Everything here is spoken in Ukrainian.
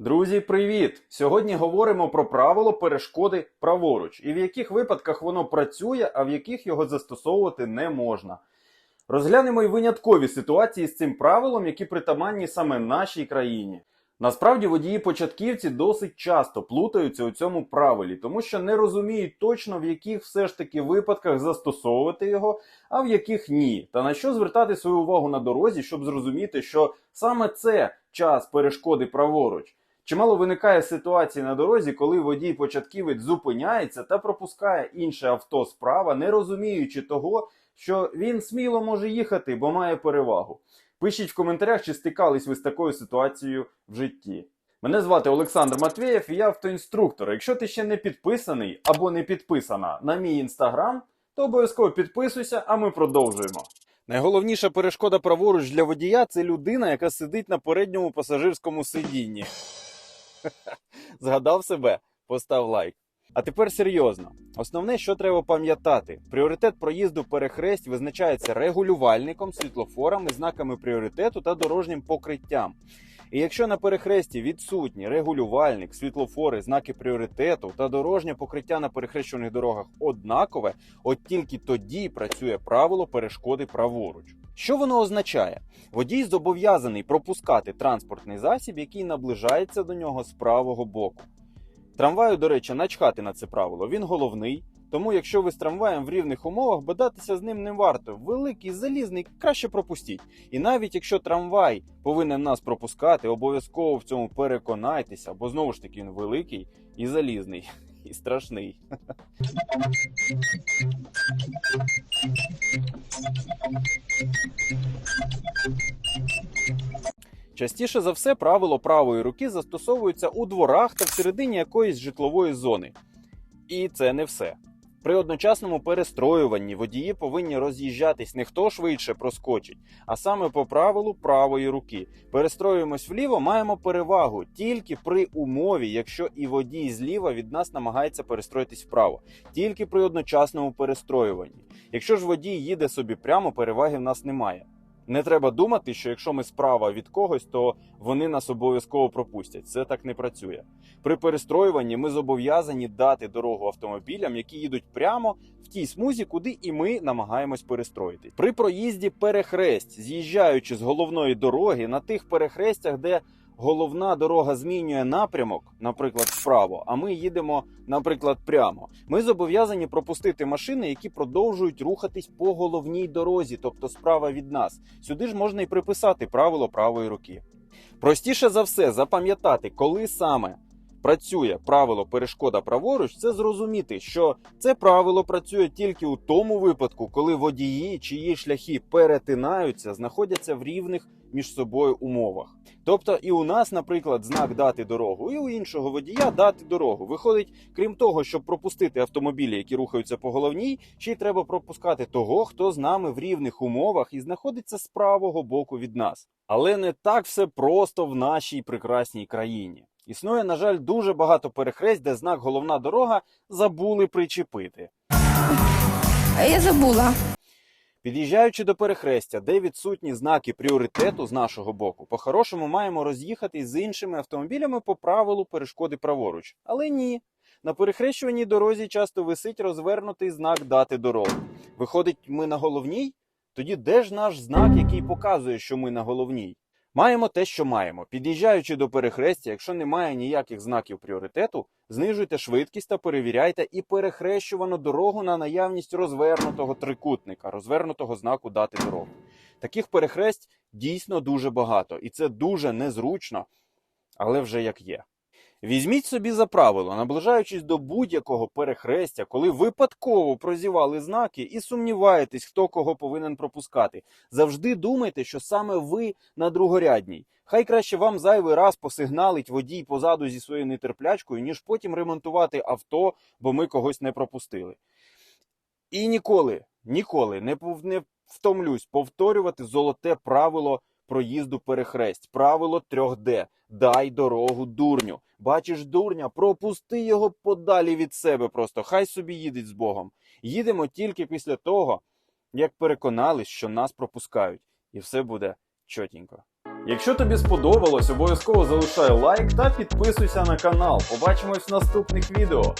Друзі, привіт! Сьогодні говоримо про правило перешкоди праворуч і в яких випадках воно працює, а в яких його застосовувати не можна. Розглянемо й виняткові ситуації з цим правилом, які притаманні саме нашій країні. Насправді водії-початківці досить часто плутаються у цьому правилі, тому що не розуміють точно в яких все ж таки випадках застосовувати його, а в яких ні. Та на що звертати свою увагу на дорозі, щоб зрозуміти, що саме це час перешкоди праворуч. Чимало виникає ситуацій на дорозі, коли водій-початківець зупиняється та пропускає інше авто справа, не розуміючи того, що він сміло може їхати, бо має перевагу. Пишіть в коментарях, чи стикались ви з такою ситуацією в житті. Мене звати Олександр Матвєєв і я автоінструктор. Якщо ти ще не підписаний або не підписана на мій інстаграм, то обов'язково підписуйся, а ми продовжуємо. Найголовніша перешкода праворуч для водія це людина, яка сидить на передньому пасажирському сидінні. Згадав себе? Постав лайк. А тепер серйозно. Основне, що треба пам'ятати: пріоритет проїзду перехресть визначається регулювальником, світлофорами, знаками пріоритету та дорожнім покриттям. І якщо на перехресті відсутні регулювальник, світлофори, знаки пріоритету та дорожнє покриття на перехрещених дорогах однакове, от тільки тоді працює правило перешкоди праворуч. Що воно означає? Водій зобов'язаний пропускати транспортний засіб, який наближається до нього з правого боку. Трамваю, до речі, начхати на це правило. Він головний. Тому, якщо ви з трамваєм в рівних умовах, бодатися з ним не варто. Великий, залізний, краще пропустіть. І навіть якщо трамвай повинен нас пропускати, обов'язково в цьому переконайтеся, бо знову ж таки він великий і залізний, і страшний. Частіше за все, правило правої руки застосовується у дворах та всередині якоїсь житлової зони. І це не все. При одночасному перестроюванні водії повинні роз'їжджатись не хто швидше проскочить, а саме по правилу правої руки. Перестроюємось вліво, маємо перевагу тільки при умові, якщо і водій зліва від нас намагається перестроїтись вправо, тільки при одночасному перестроюванні. Якщо ж водій їде собі прямо, переваги в нас немає. Не треба думати, що якщо ми справа від когось, то вони нас обов'язково пропустять. Це так не працює. При перестроюванні ми зобов'язані дати дорогу автомобілям, які їдуть прямо в тій смузі, куди і ми намагаємось перестроїти. При проїзді перехресть, з'їжджаючи з головної дороги на тих перехрестях, де головна дорога змінює напрямок, наприклад, вправо, а ми їдемо, наприклад, прямо. Ми зобов'язані пропустити машини, які продовжують рухатись по головній дорозі, тобто справа від нас. Сюди ж можна і приписати правило правої руки. Простіше за все запам'ятати, коли саме працює правило перешкода праворуч, це зрозуміти, що це правило працює тільки у тому випадку, коли водії, чиї шляхи перетинаються, знаходяться в рівних між собою умовах. Тобто і у нас, наприклад, знак дати дорогу, і у іншого водія дати дорогу. Виходить, крім того, щоб пропустити автомобілі, які рухаються по головній, ще й треба пропускати того, хто з нами в рівних умовах і знаходиться з правого боку від нас. Але не так все просто в нашій прекрасній країні. Існує, на жаль, дуже багато перехресть, де знак головна дорога забули причепити. Я забула. Під'їжджаючи до перехрестя, де відсутні знаки пріоритету з нашого боку, по-хорошому маємо роз'їхати з іншими автомобілями по правилу перешкоди праворуч. Але ні. На перехрещуваній дорозі часто висить розвернутий знак дати дорогу. Виходить, ми на головній? Тоді де ж наш знак, який показує, що ми на головній? Маємо те, що маємо. Під'їжджаючи до перехрестя, якщо немає ніяких знаків пріоритету, знижуйте швидкість та перевіряйте і перехрещувану дорогу на наявність розвернутого трикутника, розвернутого знаку дати дорогу. Таких перехресть дійсно дуже багато, і це дуже незручно, але вже як є. Візьміть собі за правило, наближаючись до будь-якого перехрестя, коли випадково прозівали знаки і сумніваєтесь, хто кого повинен пропускати, завжди думайте, що саме ви на другорядній. Хай краще вам зайвий раз посигналить водій позаду зі своєю нетерплячкою, ніж потім ремонтувати авто, бо ми когось не пропустили. І ніколи, ніколи не, втомлюсь повторювати золоте правило проїзду перехресть. Правило 3D. Дай дорогу дурню. Бачиш дурня, пропусти його подалі від себе просто. Хай собі їдеть з Богом. Їдемо тільки після того, як переконались, що нас пропускають. І все буде чотенько. Якщо тобі сподобалось, обов'язково залишай лайк та підписуйся на канал. Побачимось в наступних відео.